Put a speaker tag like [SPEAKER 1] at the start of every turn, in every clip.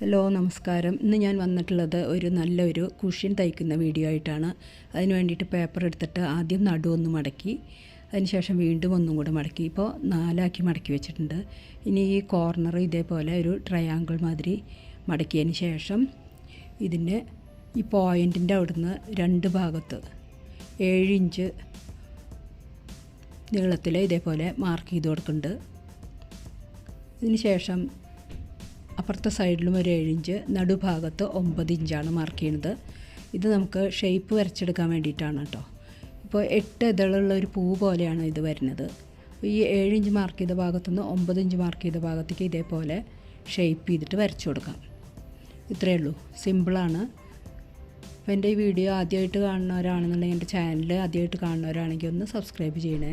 [SPEAKER 1] Hello നമസ്കാരം. ഇന്ന് ഞാൻ വന്നിട്ടുള്ളത് ഒരു നല്ലൊരു കുഷ്യൻ തയ്ക്കുന്ന വീഡിയോ ആയിട്ടാണ്. അതിന് വേണ്ടിയിട്ട് പേപ്പർ എടുത്തിട്ട് ആദ്യം നടു ഒന്ന് മടക്കി അതിനുശേഷം വീണ്ടും ഒന്നും കൂടെ മടക്കി. ഇപ്പോൾ നാലാക്കി മടക്കി വെച്ചിട്ടുണ്ട്. ഇനി ഈ കോർണർ ഇതേപോലെ ഒരു ട്രയാങ്കിൾ മാതിരി മടക്കിയതിന് ശേഷം ഇതിന്റെ ഈ പോയിന്റിന്റെ അവിടുന്ന് രണ്ട് ഭാഗത്ത് ഏഴ് ഇഞ്ച് നീളത്തിൽ ഇതേപോലെ മാർക്ക് ചെയ്ത് കൊടുക്കുന്നുണ്ട്. ഇതിന് ശേഷം അപ്പുറത്തെ സൈഡിലും ഒരു ഏഴിഞ്ച് നടുഭാഗത്ത് ഒമ്പത് ഇഞ്ചാണ് മാർക്ക് ചെയ്യുന്നത്. ഇത് നമുക്ക് ഷേപ്പ് വരച്ചെടുക്കാൻ വേണ്ടിയിട്ടാണ് കേട്ടോ. ഇപ്പോൾ എട്ട് ഇതളുള്ള ഒരു പൂ പോലെയാണ് ഇത് വരുന്നത്. ഈ ഏഴിഞ്ച് മാർക്ക് ചെയ്ത ഭാഗത്തുനിന്ന് ഒമ്പത് ഇഞ്ച് മാർക്ക് ചെയ്ത ഭാഗത്തേക്ക് ഇതേപോലെ ഷേപ്പ് ചെയ്തിട്ട് വരച്ചു കൊടുക്കാം. ഇത്രയേ ഉള്ളൂ. സിമ്പിളാണ് അപ്പോൾ എന്റെ ഈ വീഡിയോ ആദ്യമായിട്ട് കാണുന്നവരാണെന്നുണ്ടെങ്കിൽ എന്റെ ചാനൽ ആദ്യമായിട്ട് കാണുന്നവരാണെങ്കിൽ ഒന്ന് സബ്സ്ക്രൈബ് ചെയ്യണേ.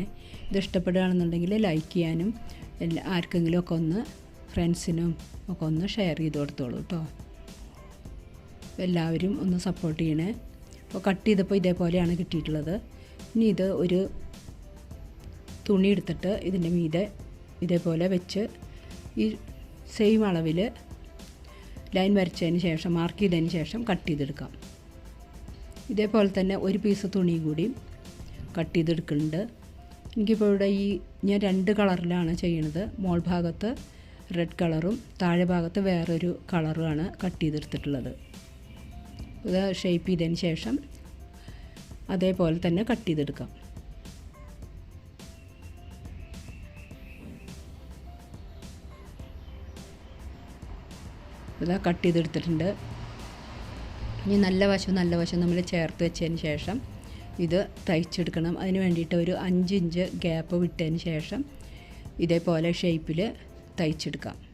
[SPEAKER 1] ഇത് ഇഷ്ടപ്പെടുകയാണെന്നുണ്ടെങ്കിൽ ലൈക്ക് ചെയ്യാനും ആർക്കെങ്കിലും ഒക്കെ ഒന്ന് ഫ്രണ്ട്സിനും ഒക്കെ ഒന്ന് ഷെയർ ചെയ്ത് കൊടുത്തോളൂ കേട്ടോ എല്ലാവരും ഒന്ന് സപ്പോർട്ട് ചെയ്യണേ. അപ്പോൾ കട്ട് ചെയ്തപ്പോൾ ഇതേപോലെയാണ് കിട്ടിയിട്ടുള്ളത്. ഇനി ഇത് ഒരു തുണി എടുത്തിട്ട് ഇതിന്റെ മീതെ ഇതേപോലെ വെച്ച് ഈ സെയിം അളവിൽ ലൈൻ വരച്ചതിന് ശേഷം മാർക്ക് ചെയ്തതിന് ശേഷം കട്ട് ചെയ്തെടുക്കാം. ഇതേപോലെ തന്നെ ഒരു പീസ് തുണി കൂടി കട്ട് ചെയ്തെടുക്കുന്നുണ്ട് എനിക്കിപ്പോൾ ഇവിടെ ഈ ഞാൻ രണ്ട് കളറിലാണ് ചെയ്യണത്. മോൾ ഭാഗത്ത് റെഡ് കളറും താഴെ ഭാഗത്ത് വേറൊരു കളറുമാണ് കട്ട് ചെയ്തെടുത്തിട്ടുള്ളത്. ഇത് ഷേപ്പ് ചെയ്തതിന് ശേഷം അതേപോലെ തന്നെ കട്ട് ചെയ്തെടുക്കാം. ഇതാ കട്ട് ചെയ്തെടുത്തിട്ടുണ്ട്. ഇനി നല്ല വശം നല്ല വശം നമ്മൾ ചേർത്ത് വെച്ചതിന് ശേഷം ഇത് തയ്ച്ചെടുക്കണം. അതിന് വേണ്ടിയിട്ട് ഒരു അഞ്ച് ഇഞ്ച് ഗ്യാപ്പ് വിട്ടതിന് ശേഷം ഇതേപോലെ ഷേപ്പിൽ തയ്ച്ചെടുക്കാം.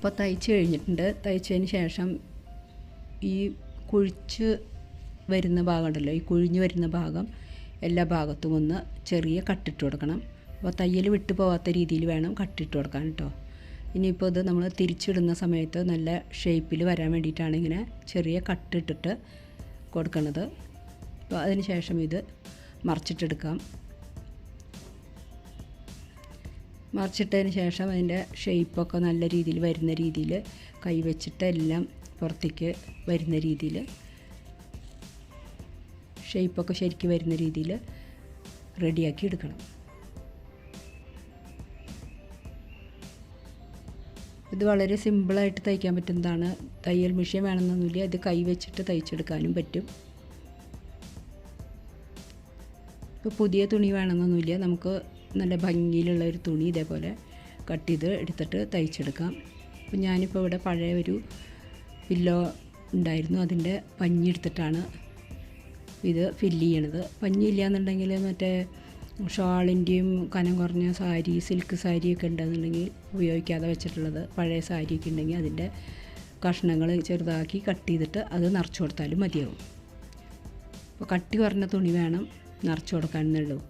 [SPEAKER 1] ഇപ്പോൾ തയ്ച്ച് കഴിഞ്ഞിട്ടുണ്ട്. തയ്ച്ചതിന് ശേഷം ഈ കുഴിച്ച് വരുന്ന ഭാഗം ഉണ്ടല്ലോ ഈ കുഴിഞ്ഞ് വരുന്ന ഭാഗം എല്ലാ ഭാഗത്തും ഒന്ന് ചെറിയ കട്ടിട്ട് കൊടുക്കണം. അപ്പോൾ തയ്യൽ വിട്ടു പോകാത്ത രീതിയിൽ വേണം കട്ടിട്ട് കൊടുക്കാൻ കേട്ടോ. ഇനിയിപ്പോൾ ഇത് നമ്മൾ തിരിച്ചിടുന്ന സമയത്ത് നല്ല ഷേപ്പിൽ വരാൻ വേണ്ടിയിട്ടാണ് ഇങ്ങനെ ചെറിയ കട്ടിട്ടിട്ട് കൊടുക്കുന്നത് അപ്പോൾ അതിന് ശേഷം ഇത് മറിച്ചിട്ടെടുക്കാം. മറിച്ചിട്ടതിന് ശേഷം അതിന്റെ ഷേപ്പൊക്കെ നല്ല രീതിയിൽ വരുന്ന രീതിയിൽ കൈവച്ചിട്ട് എല്ലാം പുറത്തേക്ക് വരുന്ന രീതിയിൽ ഷേപ്പൊക്കെ ശരിക്ക് വരുന്ന രീതിയിൽ റെഡിയാക്കി എടുക്കണം. ഇത് വളരെ സിമ്പിളായിട്ട് തയ്ക്കാൻ പറ്റുന്നതാണ്. തയ്യൽ മെഷീൻ വേണമെന്നൊന്നുമില്ല. ഇത് കൈവച്ചിട്ട് തയ്ച്ചെടുക്കാനും പറ്റും. ഇപ്പോൾ പുതിയ തുണി വേണമെന്നൊന്നുമില്ല. നമുക്ക് നല്ല ഭംഗിയിലുള്ള ഒരു തുണി ഇതേപോലെ കട്ട് ചെയ്ത് എടുത്തിട്ട് തയ്ച്ചെടുക്കാം. അപ്പോൾ ഞാനിപ്പോൾ ഇവിടെ പഴയ ഒരു പില്ലോ ഉണ്ടായിരുന്നു. അതിന്റെ പഞ്ഞി എടുത്തിട്ടാണ് ഇത് ഫില്ല് ചെയ്യണത്. പഞ്ഞി ഇല്ലയെന്നുണ്ടെങ്കിൽ മറ്റേ ഷാളിന്റെയും കനം കുറഞ്ഞ സാരി സിൽക്ക് സാരിയൊക്കെ ഉണ്ടെന്നുണ്ടെങ്കിൽ ഉപയോഗിക്കാതെ വെച്ചിട്ടുള്ളത് പഴയ സാരിയൊക്കെ ഉണ്ടെങ്കിൽ അതിന്റെ കഷ്ണങ്ങൾ ചെറുതാക്കി കട്ട് ചെയ്തിട്ട് അത് നിറച്ച് കൊടുത്താലും മതിയാവും. അപ്പോൾ കട്ടി കുറഞ്ഞ തുണി വേണം നിറച്ച് കൊടുക്കാനെന്നുള്ളൂ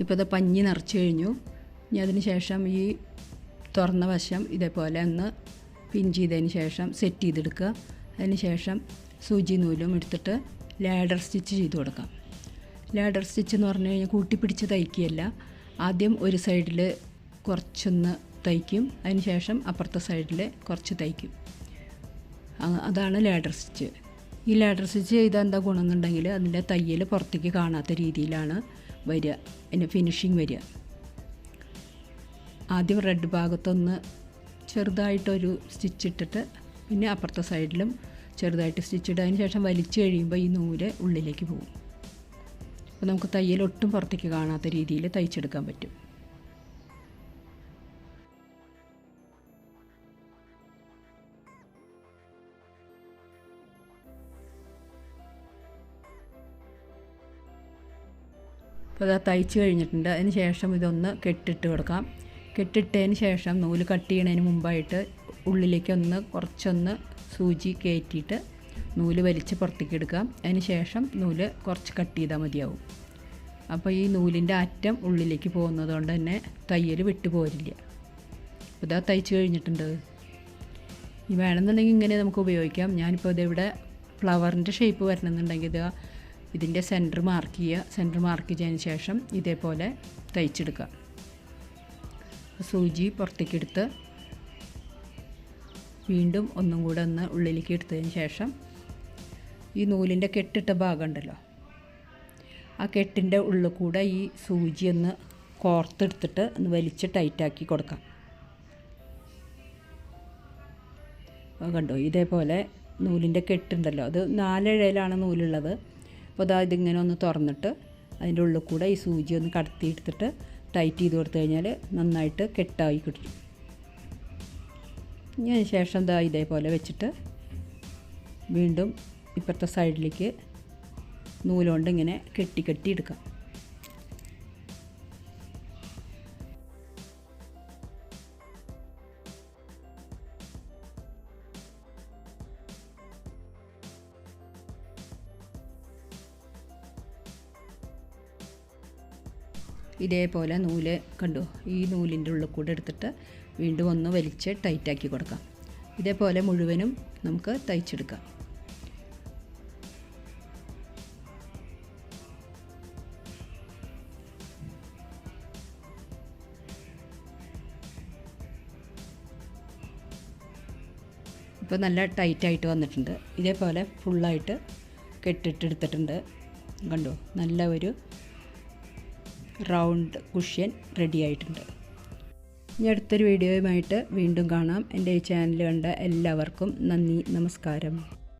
[SPEAKER 1] ഇപ്പോൾ ഇത് പഞ്ഞി നിറച്ച് കഴിഞ്ഞു. ഇനി അതിന് ശേഷം ഈ തുറന്ന വശം ഇതേപോലെ ഒന്ന് പിൻ ചെയ്തതിന് ശേഷം സെറ്റ് ചെയ്തെടുക്കുക. അതിന് ശേഷം സൂചി നൂലും എടുത്തിട്ട് ലാഡർ സ്റ്റിച്ച് ചെയ്ത് കൊടുക്കാം. ലാഡർ സ്റ്റിച്ച് എന്ന് പറഞ്ഞു കഴിഞ്ഞാൽ കൂട്ടിപ്പിടിച്ച് തയ്ക്കുകയല്ല. ആദ്യം ഒരു സൈഡിൽ കുറച്ചൊന്ന് തയ്ക്കും. അതിന് ശേഷം അപ്പുറത്തെ സൈഡിൽ കുറച്ച് തയ്ക്കും. അതാണ് ലാഡർ സ്റ്റിച്ച് ഈ ലാഡർ സ്റ്റിച്ച് ചെയ്താൽ എന്താ ഗുണമെന്നുണ്ടെങ്കിൽ അതിന്റെ തയ്യൽ പുറത്തേക്ക് കാണാത്ത രീതിയിലാണ് വരിക അതിന്റെ ഫിനിഷിങ് വരിക. ആദ്യം റെഡ് ഭാഗത്തൊന്ന് ചെറുതായിട്ടൊരു സ്റ്റിച്ച് ഇട്ടിട്ട് പിന്നെ അപ്പുറത്തെ സൈഡിലും ചെറുതായിട്ട് സ്റ്റിച്ച് ഇട്ട് അതിന് ശേഷം വലിച്ചു കഴിയുമ്പോൾ ഈ നൂൽ ഉള്ളിലേക്ക് പോകും. അപ്പോൾ നമുക്ക് തയ്യൽ ഒട്ടും പുറത്തേക്ക് കാണാത്ത രീതിയിൽ തയ്ച്ചെടുക്കാൻ പറ്റും. അപ്പോൾ അത് തയ്ച്ച് കഴിഞ്ഞിട്ടുണ്ട്. അതിന് ശേഷം ഇതൊന്ന് കെട്ടിട്ട് കൊടുക്കാം. കെട്ടിട്ടതിന് ശേഷം നൂൽ കട്ട് ചെയ്യണതിന് മുമ്പായിട്ട് ഉള്ളിലേക്ക് ഒന്ന് കുറച്ചൊന്ന് സൂചി കയറ്റിയിട്ട് നൂൽ വലിച്ച് പുറത്തേക്ക് എടുക്കാം. അതിന് ശേഷം നൂൽ കുറച്ച് കട്ട് ചെയ്താൽ മതിയാവും. അപ്പോൾ ഈ നൂലിന്റെ അറ്റം ഉള്ളിലേക്ക് പോകുന്നത് കൊണ്ട് തന്നെ തയ്യൽ വിട്ടു പോരില്ല. ഇതാ തയ്ച്ച് കഴിഞ്ഞിട്ടുണ്ട്. ഈ വേണമെന്നുണ്ടെങ്കിൽ ഇങ്ങനെ നമുക്ക് ഉപയോഗിക്കാം. ഞാനിപ്പോൾ ഇതിവിടെ ഫ്ലവറിന്റെ ഷേപ്പ് വരണമെന്നുണ്ടെങ്കിൽ ഇതാ ഇതിന്റെ സെന്റർ മാർക്ക് ചെയ്യുക സെന്റർ മാർക്ക് ചെയ്തതിന് ശേഷം ഇതേപോലെ തയ്ച്ചെടുക്കുക. സൂചി പുറത്തേക്ക് എടുത്ത് വീണ്ടും ഒന്നും കൂടെ ഒന്ന് ഉള്ളിലേക്ക് എടുത്തതിന് ശേഷം ഈ നൂലിന്റെ കെട്ടിട്ട ഭാഗം ഉണ്ടല്ലോ ആ കെട്ടിന്റെ ഉള്ളിൽ കൂടെ ഈ സൂചി ഒന്ന് കോർത്തെടുത്തിട്ട് ഒന്ന് വലിച്ച് ടൈറ്റാക്കി കൊടുക്കാം. കണ്ടോ? ഇതേപോലെ നൂലിന്റെ കെട്ടുണ്ടല്ലോ അത് നാലിഴയിലാണ് നൂലുള്ളത്. അപ്പോൾ അതാ ഇതിങ്ങനെ ഒന്ന് തുറന്നിട്ട് അതിന്റെ ഉള്ളിൽ കൂടെ ഈ സൂചി ഒന്ന് കടത്തി എടുത്തിട്ട് ടൈറ്റ് ചെയ്ത് കൊടുത്തു കഴിഞ്ഞാൽ നന്നായിട്ട് കെട്ടായി കിട്ടും. ഇനി അതിന് ശേഷം ഇതാ ഇതേപോലെ വെച്ചിട്ട് വീണ്ടും ഇപ്പുറത്തെ സൈഡിലേക്ക് നൂലുകൊണ്ട് ഇങ്ങനെ കെട്ടി കെട്ടി എടുക്കാം. ഇതേപോലെ നൂൽ കണ്ടു? ഈ നൂലിന്റെ ഉള്ളിൽ കൂടെ എടുത്തിട്ട് വീണ്ടും ഒന്ന് വലിച്ച് ടൈറ്റാക്കി കൊടുക്കാം. ഇതേപോലെ മുഴുവനും നമുക്ക് തയ്ച്ചെടുക്കാം. ഇപ്പോൾ നല്ല ടൈറ്റായിട്ട് വന്നിട്ടുണ്ട്. ഇതേപോലെ ഫുള്ളായിട്ട് കെട്ടിട്ടെടുത്തിട്ടുണ്ട് കണ്ടോ? നല്ല ഒരു റൗണ്ട് കുഷ്യൻ റെഡി ആയിട്ടുണ്ട്. ഇനി അടുത്തൊരു വീഡിയോയുമായിട്ട് വീണ്ടും കാണാം. എന്റെ ഈ ചാനൽ കണ്ട എല്ലാവർക്കും നന്ദി നമസ്കാരം.